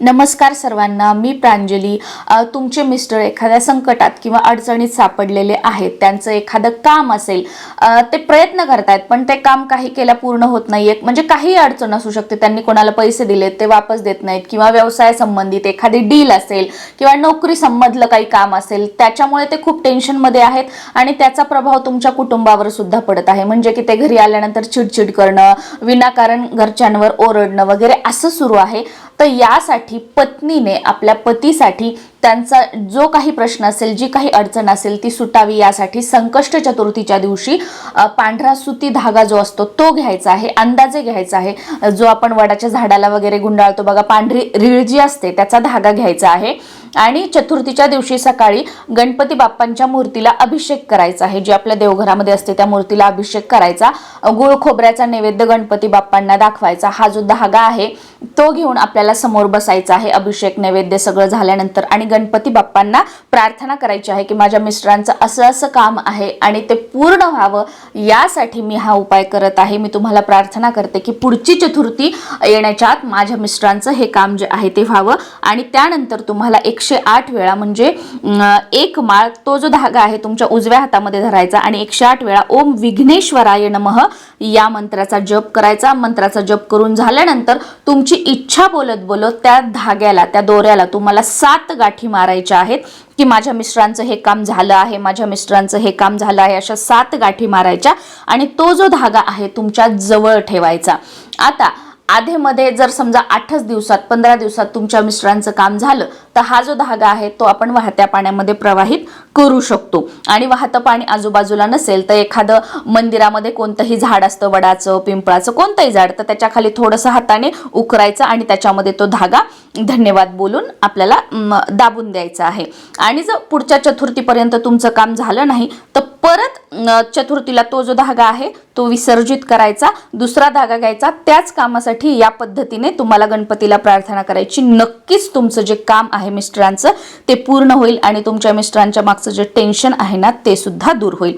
नमस्कार सर्वांना मी प्रांजली. तुमचे मिस्टर एखाद्या संकटात किंवा अडचणीत सापडलेले आहेत त्यांचं एखादं काम असेल ते प्रयत्न करतायत पण ते काम काही केल्या पूर्ण होत नाहीये. म्हणजे काही अडचण असू शकते त्यांनी कोणाला पैसे दिलेत ते वापस देत नाहीत किंवा व्यवसाय संबंधित एखादी डील असेल किंवा नोकरी संबंधलं काही काम असेल त्याच्यामुळे ते खूप टेन्शनमध्ये आहेत आणि त्याचा प्रभाव तुमच्या कुटुंबावर सुद्धा पडत आहे. म्हणजे की ते घरी आल्यानंतर चिडचिड करणं विनाकारण घरच्यांवर ओरडणं वगैरे असं सुरू आहे. तर यासाठी पत्नीने आपल्या पतीसाठी त्यांचा जो काही प्रश्न असेल जी काही अडचण असेल ती सुटावी यासाठी संकष्ट चतुर्थीच्या दिवशी पांढरा सुती धागा जो असतो तो घ्यायचा आहे अंदाजे घ्यायचा आहे. जो आपण वडाच्या झाडाला वगैरे गुंडाळतो बघा पांढरी रीळ जी असते त्याचा धागा घ्यायचा आहे. आणि चतुर्थीच्या दिवशी सकाळी गणपती बाप्पांच्या मूर्तीला अभिषेक करायचा आहे. जी आपल्या देवघरामध्ये असते त्या मूर्तीला अभिषेक करायचा. गुळ खोबऱ्याचा नैवेद्य गणपती बाप्पांना दाखवायचा. हा जो धागा आहे तो घेऊन आपल्याला समोर बसायचा आहे. अभिषेक नैवेद्य सगळं झाल्यानंतर आणि गणपती बाप्पांना प्रार्थना करायची आहे की माझ्या मिस्टरांचं असं असं काम आहे आणि ते पूर्ण व्हावं यासाठी मी हा उपाय करत आहे. मी तुम्हाला प्रार्थना करते की पुढची चतुर्थी येण्याच्या आत माझ्या मिस्टरांचं हे काम जे आहे ते व्हावं आणि त्यानंतर तुम्हाला एक एकशे आठ वेळा म्हणजे एक माळ तो जो धागा आहे तुमच्या उजव्या हातामध्ये धरायचा आणि एकशे आठ वेळा ओम विघ्नेश्वराय नमः या मंत्राचा जप करायचा. मंत्राचा जप करून झाल्यानंतर तुमची इच्छा बोलत बोलत त्या धाग्याला त्या दोऱ्याला तुम्हाला सात गाठी मारायच्या आहेत की माझ्या मिस्टरांचं हे काम झालं आहे माझ्या मिस्टरांचं हे काम झालं आहे अशा सात गाठी मारायच्या आणि तो जो धागा आहे तुमच्या जवळ ठेवायचा. आता आधेमध्ये जर समजा आठच दिवसात पंधरा दिवसात तुमच्या मिस्टरांचं काम झालं तर हा जो धागा आहे तो आपण वाहत्या पाण्यामध्ये प्रवाहित करू शकतो. आणि वाहतं पाणी आजूबाजूला नसेल तर एखादं मंदिरामध्ये कोणतंही झाड असतं वडाचं पिंपळाचं कोणतंही झाड तर त्याच्याखाली थोडंसं हाताने उकरायचं आणि त्याच्यामध्ये तो धागा धन्यवाद बोलून आपल्याला दाबून द्यायचा आहे. आणि जर पुढच्या चतुर्थीपर्यंत तुमचं काम झालं नाही तर परत चतुर्थीला तो जो धागा आहे तो विसर्जित करायचा दुसरा धागा घ्यायचा त्याच कामासाठी या पद्धतीने तुम्हाला गणपतीला प्रार्थना करायची. नक्कीच तुमचं जे काम आहे मिस्टरांचं ते पूर्ण होईल आणि तुमच्या मिस्टरांच्या मागचं जे टेन्शन आहे ना ते सुद्धा दूर होईल.